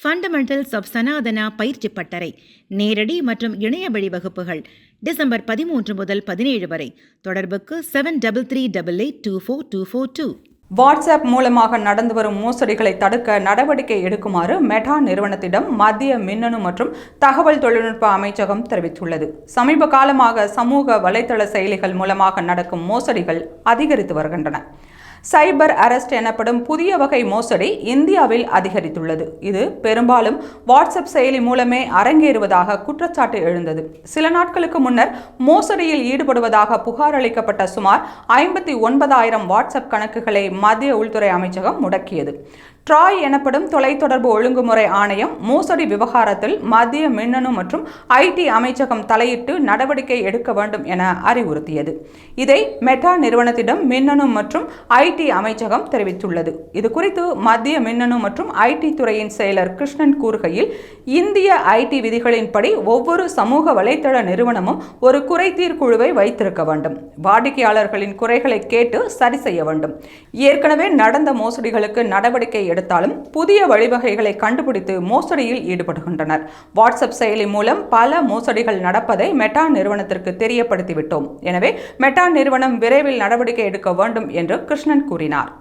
Fundamentals of Sanatana பயிற்சி பட்டறை நேரடி மற்றும் இணைய வழி வகுப்புகள் டிசம்பர் பதிமூன்று முதல் பதினேழு வரை. தொடர்புக்கு seven double three double eight two four two four two WhatsApp மூலமாக நடந்து வரும் மோசடிகளை தடுக்க நடவடிக்கை எடுக்குமாறு மெட்டா நிறுவனத்திடம் மத்திய மின்னணு மற்றும் தகவல் தொழில்நுட்ப அமைச்சகம் தெரிவித்துள்ளது. சமீப காலமாக சமூக வலைதள செயலிகள் மூலமாக நடக்கும் மோசடிகள் அதிகரித்து வருகின்றன. சைபர் அரெஸ்ட் எனப்படும் புதிய வகை மோசடி இந்தியாவில் அதிகரித்துள்ளது. இது பெரும்பாலும் வாட்ஸ்அப் செயலி மூலமே அரங்கேறுவதாக குற்றச்சாட்டு எழுந்தது. சில நாட்களுக்கு முன்னர் மோசடியில் ஈடுபடுவதாக புகார் அளிக்கப்பட்ட சுமார் ஐம்பத்தி ஒன்பதாயிரம் வாட்ஸ்அப் கணக்குகளை மத்திய உள்துறை அமைச்சகம் முடக்கியது. ட்ராய் எனப்படும் தொலைத்தொடர்பு ஒழுங்குமுறை ஆணையம் மோசடி விவகாரத்தில் மத்திய மின்னணு மற்றும் ஐடி அமைச்சகம் தலையிட்டு நடவடிக்கை எடுக்க வேண்டும் என அறிவுறுத்தியது. இதை மெட்டா நிறுவனத்திடம் மின்னணு மற்றும் ஐடி அமைச்சகம் தெரிவித்துள்ளது. இது குறித்து மத்திய மின்னணு மற்றும் ஐடி துறையின் செயலர் கிருஷ்ணன் கூறுகையில் இந்திய ஐடி விதிகளின்படி ஒவ்வொரு சமூக வலைதள நிறுவனமும் ஒரு குறைதீர் குழுவை வைத்திருக்க வேண்டும். வாடிக்கையாளர்களின் குறைகளை கேட்டு சரி செய்ய வேண்டும். ஏற்கனவே நடந்த மோசடிகளுக்கு நடவடிக்கை எடுத்தாலும் புதிய வழிவகைகளை கண்டுபிடித்து மோசடியில் ஈடுபடுகின்றனர். வாட்ஸ்அப் செயலி மூலம் பல மோசடிகள் நடப்பதை மெட்டா நிறுவனத்திற்கு தெரியப்படுத்திவிட்டோம். எனவே மெட்டா நிறுவனம் விரைவில் நடவடிக்கை எடுக்க வேண்டும் என்று கிருஷ்ணன் கூறினார்.